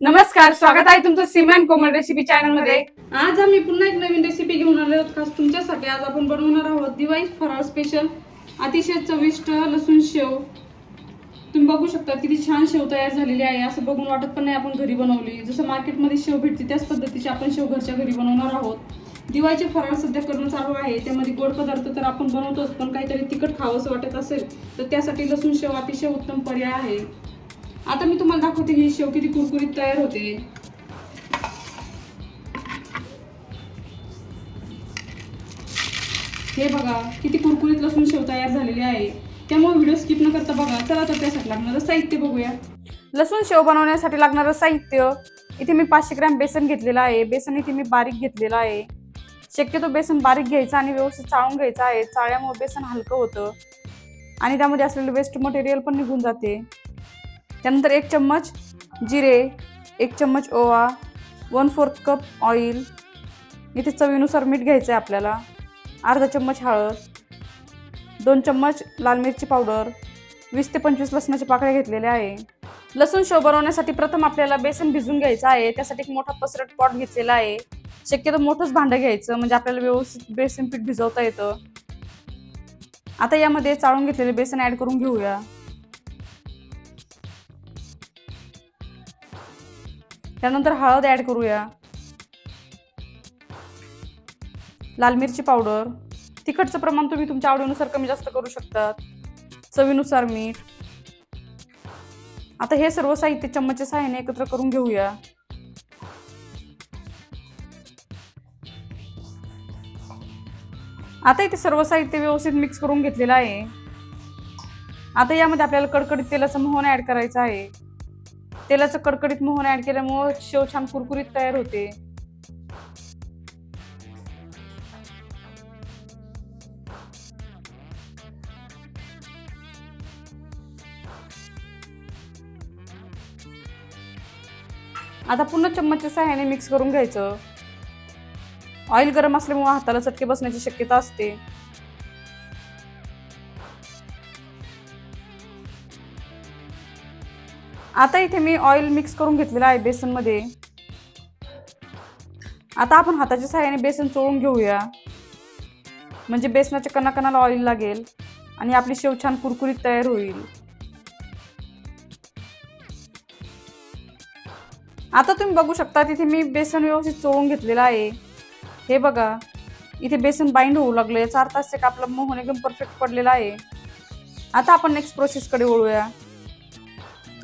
नमस्कार स्वागत आहे तुमचं सिमॅन कोमल रेसिपी चॅनलमध्ये. आज आम्ही पुन्हा एक नवीन रेसिपी घेऊन आलो आहोत. खास तुमच्यासाठी आज आपण बनवणार आहोत दिवाळी फराळ स्पेशल अतिशय चविष्ट लसूण शेव. तुम्ही बघू शकता किती छान शेव तयार झालेली आहे. असं बघून वाटत पण नाही आपण घरी बनवली. जसं मार्केटमध्ये शेव भेटते त्याच पद्धतीची आपण शेव घरच्या घरी बनवणार आहोत. दिवाळीचे फराळ सध्या करणं चालू आहे. त्यामध्ये गोड पदार्थ तर आपण बनवतोच पण काहीतरी तिखट खावंसं वाटत असेल तर त्यासाठी लसूण शेव अतिशय उत्तम पर्याय आहे. आता मी तुम्हाला दाखवते ही शेव किती कुरकुरीत तयार होते. हे बघा किती कुरकुरीत लसूण शेव तयार झालेली आहे. त्यामुळे व्हिडिओ स्किप न करता बघा. चला तर त्यासाठी लागणारं साहित्य बघूया. लसूण शेव बनवण्यासाठी लागणारं साहित्य इथे मी पाचशे ग्रॅम बेसन घेतलेलं आहे. बेसन इथे मी बारीक घेतलेलं आहे. शक्यतो बेसन बारीक घ्यायचं आणि व्यवस्थित चाळून घ्यायचं आहे. चाळ्यामुळे बेसन हलकं होतं. आणि त्यामध्ये असलेलं वेस्ट मटेरियल पण निघून जाते. त्यानंतर एक चम्मच जिरे एक चम्मच ओवा वन फोर्थ कप ऑइल इथे चवीनुसार मीठ घ्यायचं आहे आपल्याला. अर्धा चम्मच हळद दोन चम्मच लाल मिरची पावडर वीस ते पंचवीस लसणाच्या पाकळ्या घेतलेल्या आहे. लसूण शो बनवण्यासाठी प्रथम आपल्याला बेसन भिजून घ्यायचं आहे. त्यासाठी एक मोठा पसरट पॉट घेतलेला आहे. शक्यतो मोठंच भांडं घ्यायचं म्हणजे आपल्याला व्यवस्थित बेसन पीठ भिजवता येतं. आता यामध्ये चाळून घेतलेले बेसन ॲड करून घेऊया. त्यानंतर हळद ऍड करूया. लाल मिरची पावडर. तिखटचं प्रमाण तुम्ही तुमच्या आवडीनुसार कमी जास्त करू शकतात. चवीनुसार मीठ. आता हे सर्व साहित्य चम्मचच्या सहाय्याने एकत्र करून घेऊया. आता इथे सर्व साहित्य व्यवस्थित मिक्स करून घेतलेलं आहे. आता यामध्ये आपल्याला कडकडीत तेलाचं मोहन ऍड करायचं आहे. तेलाचं कडकडीत मोहन ऍड केल्यामुळे शेव छान कुरकुरीत तयार होते. आता पुन्हा चम्मचच्या सहाय्याने मिक्स करून घ्यायचं. ऑइल गरम असल्यामुळे हाताला चटके बसण्याची शक्यता असते. आता इथे मी ऑइल मिक्स करून घेतलेलं आहे बेसनमध्ये. आता आपण हाताच्या सहाय्याने बेसन चोळून घेऊया. म्हणजे बेसनाच्या कणाकणाला ऑइल लागेल आणि आपली शेव छान कुरकुरीत तयार होईल. आता तुम्ही बघू शकता तिथे मी बेसन व्यवस्थित चोळून घेतलेलं आहे. हे बघा इथे बेसन बाइंड होऊ लागलं याचा अर्थ असे का आपलं मोहन एकदम परफेक्ट पडलेला आहे. आता आपण नेक्स्ट प्रोसेसकडे वळूया.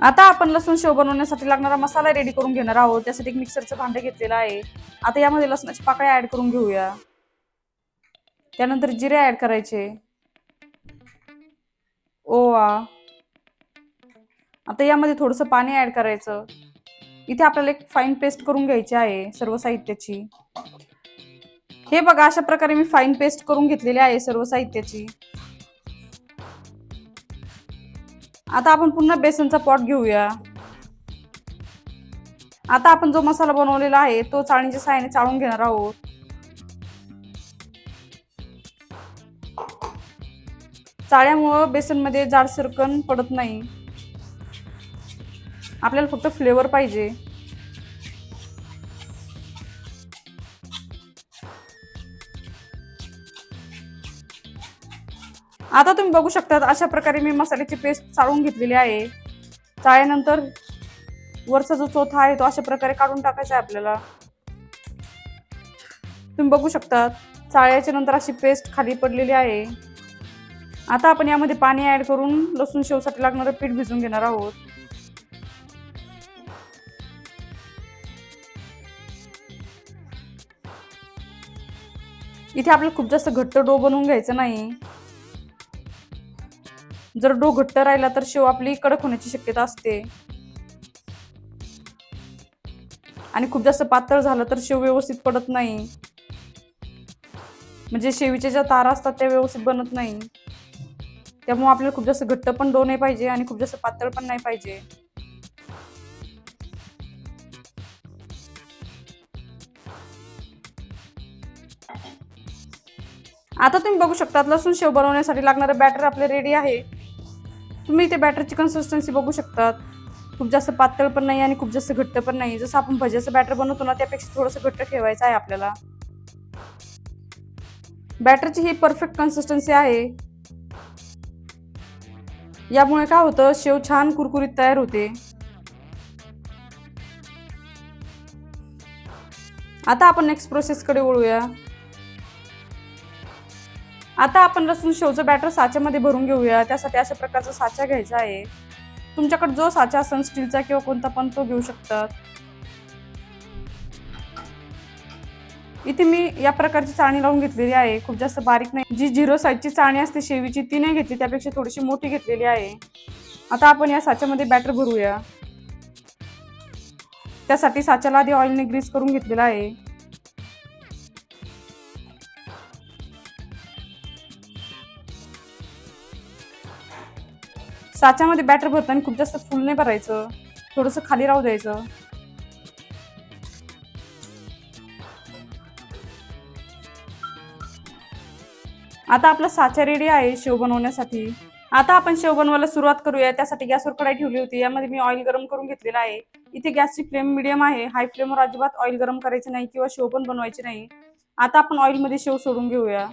आता आपण लसूण शेव बनवण्यासाठी लागणारा मसाला रेडी करून घेणार आहोत. त्यासाठी एक मिक्सरचं भांडं घेतलेलं आहे. आता यामध्ये लसणाची पाकळ्या ऍड करून घेऊया. त्यानंतर जिरे ऍड करायचे. ओवा. आता यामध्ये थोडंसं पाणी ऍड करायचं. इथे आपल्याला एक फाईन पेस्ट करून घ्यायची आहे सर्व साहित्याची. हे बघा अशा प्रकारे मी फाईन पेस्ट करून घेतलेली आहे सर्व साहित्याची. आता आपण पुन्हा बेसनचा पॉट घेऊया. आता आपण जो मसाला बनवलेला आहे तो चाळणीच्या साहाय्याने चाळून घेणार आहोत. चाळ्यामुळं बेसनमध्ये जाड कण पडत नाही. आपल्याला फक्त फ्लेवर पाहिजे. आता तुम्ही बघू शकता अशा प्रकारे मी मसाल्याची पेस्ट चाळून घेतलेली आहे. चाळल्यानंतर वरचा जो चोथा आहे तो अशा प्रकारे काढून टाकायचा आहे आपल्याला. तुम्ही बघू शकता चाळ्याच्या नंतर अशी पेस्ट खाली पडलेली आहे. आता आपण यामध्ये पाणी ऍड करून लसूण शेवसाठी लागणारं पीठ भिजून घेणार आहोत. इथे आपल्याला खूप जास्त घट्ट डो बनवून घ्यायचं नाही. जर डो घट्ट राहिला तर शेव आपली कडक होण्याची शक्यता असते. आणि खूप जास्त पातळ झालं तर शेव व्यवस्थित पडत नाही. म्हणजे शेवीच्या ज्या तारा असतात त्या व्यवस्थित बनत नाही. त्यामुळे आपल्याला खूप जास्त घट्ट पण डो नाही पाहिजे आणि खूप जास्त पातळ पण नाही पाहिजे. आता तुम्ही बघू शकता लसूण शेव बनवण्यासाठी लागणारं बॅटर आपले रेडी आहे. तुम्ही इथे बॅटरची कन्सिस्टन्सी बघू शकतात. खूप जास्त पातळ पण नाही आणि खूप जास्त घट्ट पण नाही. जसं आपण भज्याचं बॅटर बनवतो ना त्यापेक्षा थोडंसं घट्ट ठेवायचं आहे आपल्याला. बॅटरची ही परफेक्ट कन्सिस्टन्सी आहे. यामुळे काय होतं शेव छान कुरकुरीत तयार होते. आता आपण नेक्स्ट प्रोसेसकडे वळूया. आता आपण लसूण शेवचं बॅटर साच्यामध्ये भरून घेऊया. त्यासाठी अशा प्रकारचा साचा घ्यायचा आहे. तुमच्याकडे जो साचा असेल स्टीलचा किंवा कोणता पण तो घेऊ शकतात. इथे मी या प्रकारची चाळणी लावून घेतलेली आहे. खूप जास्त बारीक नाही. जी झिरो साईजची चाळणी असते शेवीची ती नाही घेतली. त्यापेक्षा थोडीशी मोठी घेतलेली आहे. आता आपण या साच्यामध्ये बॅटर भरूया. त्यासाठी साच्याला आधी ऑइलने ग्रीस करून घेतलेला आहे. साच्यामध्ये बॅटर भरताना खूप जास्त फुल नाही भरायचं. थोडंसं खाली राहू द्यायचं. आता आपला साचा रेडी आहे शेव बनवण्यासाठी. आता आपण शेव बनवायला सुरुवात करूया. त्यासाठी गॅसवर कढाई ठेवली होती. यामध्ये मी ऑइल गरम करून घेतलेला आहे. इथे गॅसची फ्लेम मिडियम आहे. हाय फ्लेमवर अजिबात ऑइल गरम करायचं नाही किंवा शेव पण बनवायची नाही. आता आपण ऑइलमध्ये शेव सोडून घेऊया.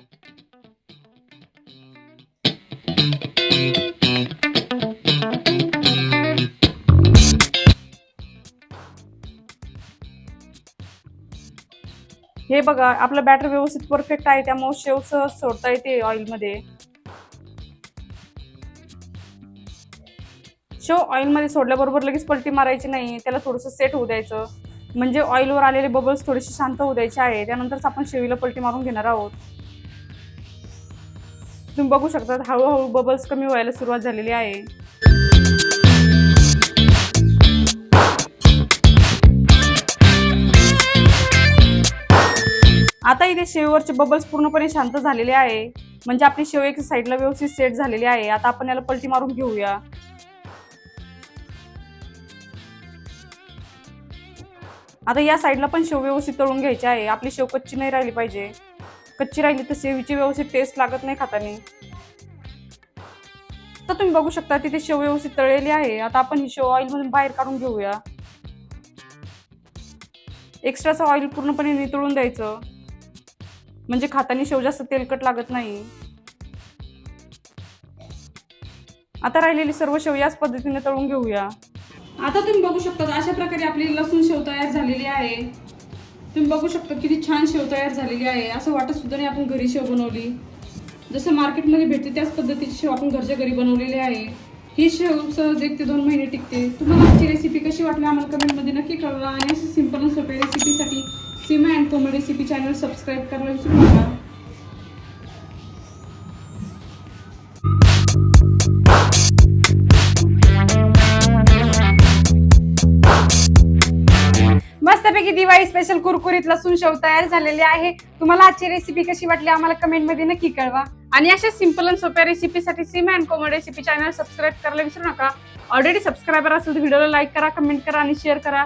हे बघा आपलं बॅटर व्यवस्थित परफेक्ट आहे त्यामुळे शेव सहज सोडता येते ऑइलमध्ये शेव ऑइलमध्ये सोडल्याबरोबर लगेच पलटी मारायची नाही त्याला थोडंसं सेट होऊ द्यायचं. म्हणजे ऑइलवर आलेले बबल्स थोडेसे शांत होऊ द्यायचे आहे त्यानंतरच आपण शेवीला पलटी मारून घेणार आहोत. तुम्ही बघू शकता हळूहळू बबल्स कमी व्हायला सुरुवात झालेली आहे. आता इथे शेववरचे बबल्स पूर्णपणे शांत झालेले आहे. म्हणजे आपली शेव एक साईडला व्यवस्थित सेट झालेली आहे. आता आपण याला पलटी मारून घेऊया. आता या साईडला पण शेव व्यवस्थित तळून घ्यायची आहे. आपली शेव कच्ची नाही राहिली पाहिजे. कच्ची राहिली तर शेवीची व्यवस्थित टेस्ट लागत नाही खाताने. तर तुम्ही बघू शकता तिथे शेव व्यवस्थित तळलेली आहे. आता आपण ही शेव ऑइल मधून बाहेर काढून घेऊया. एक्स्ट्राचं ऑइल पूर्णपणे नितळून द्यायचं. म्हणजे खाताना शेव जास्त तेलकट लागत नाही. आता राहिलेली सर्व शेव याच पद्धतीने तळून घेऊया. आता तुम्ही बघू शकता अशा प्रकारे आपली लसूण शेव तयार झालेली आहे. तुम्ही बघू शकता किती छान शेव तयार झालेली आहे. असं वाटत सुद्धा नाही आपण घरी शेव बनवली. जसं मार्केटमध्ये भेटते त्याच पद्धतीची शेव आपण घरच्या घरी बनवलेली आहे. ही शेव सहज एक ते दोन महिने टिकते. तुम्हाला आजची रेसिपी कशी वाटली आम्हाला कमेंटमध्ये नक्की कळवा आणि अशी सिंपल आणि सोप्या रेसिपीसाठी Seema and Komal recipe channel subscribe करायला विसरू नका. मस्तपैकी दिवाळी स्पेशल कुरकुरीत लसूण शेव तयार झालेली आहे. तुम्हाला आजची रेसिपी कशी वाटली आम्हाला कमेंटमध्ये नक्की कळवा. आणि अशा सिंपल आणि सोप्या रेसिपीसाठी Seema and Komal recipe channel subscribe करायला विसरू नका. ऑलरेडी सबस्क्रायबर असेल तर व्हिडिओला लाईक करा कमेंट करा आणि शेअर करा.